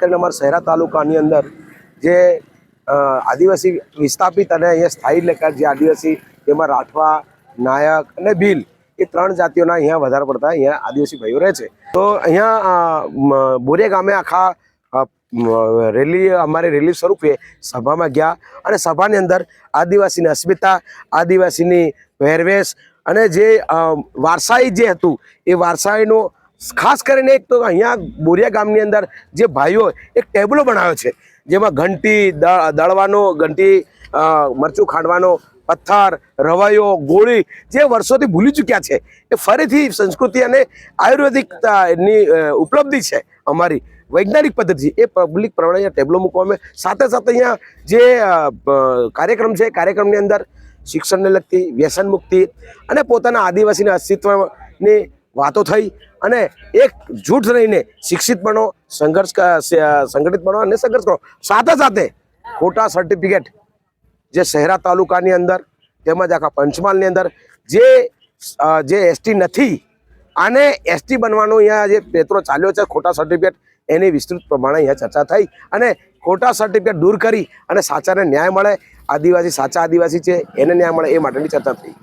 કરીને અમારા શહેરા તાલુકાની અંદર જે આદિવાસી વિસ્થાપિત અને અહીંયા સ્થાયી લેખાર જે આદિવાસી એમાં રાઠવા, નાયક અને ભીલ એ ત્રણ જાતિઓના અહીંયા વધારે પડતા અહીંયા આદિવાસી ભાઈઓ રહે છે. તો અહીંયા બોરે ગામે આખા રેલી, અમારી રેલી સ્વરૂપે સભામાં ગયા અને સભાની અંદર આદિવાસીની અસ્મિતા, આદિવાસીની પહેરવેશ અને જે વારસાઈ જે હતું એ વારસાઈનું ખાસ કરીને એક તો અહીંયા બોરિયા ગામની અંદર જે ભાઈઓ એક ટેબલો બનાવ્યો છે જેમાં ઘંટી દળવાનો ઘંટી મરચું ખાંડવાનો પથ્થર રવાયો ગોળી જે વર્ષોથી ભૂલી ચૂક્યા છે એ ફરીથી સંસ્કૃતિ અને આયુર્વેદિક અ, ની અ, ઉપલબ્ધિ છે અમારી. વૈજ્ઞાનિક પદ્ધતિ એ પબ્લિક પ્રમાણે ટેબલો મૂકવામાં સાથે સાથે અહીંયા જે કાર્યક્રમ છે કાર્યક્રમની અંદર શિક્ષણને લગતી વ્યસન મુક્તિ અને પોતાના આદિવાસીના અસ્તિત્વની વાતો થઈ અને એક જૂઠ રહીને શિક્ષિત બનો, સંઘર્ષ સંગઠિત બનો અને સંઘર્ષ કરો. સાથે સાથે ખોટા સર્ટિફિકેટ જે શહેરા તાલુકાની અંદર તેમજ આખા પંચમહાલની અંદર જે જે એસટી નથી, આને એસટી બનવાનો અહીંયા જે પેત્રો ચાલ્યો છે, ખોટા સર્ટિફિકેટ એની વિસ્તૃત પ્રમાણે અહીંયા ચર્ચા થઈ અને ખોટા સર્ટિફિકેટ દૂર કરી અને સાચાને ન્યાય મળે, આદિવાસી સાચા આદિવાસી છે, એને ન્યાય મળે એ માટેની ચર્ચા થઈ.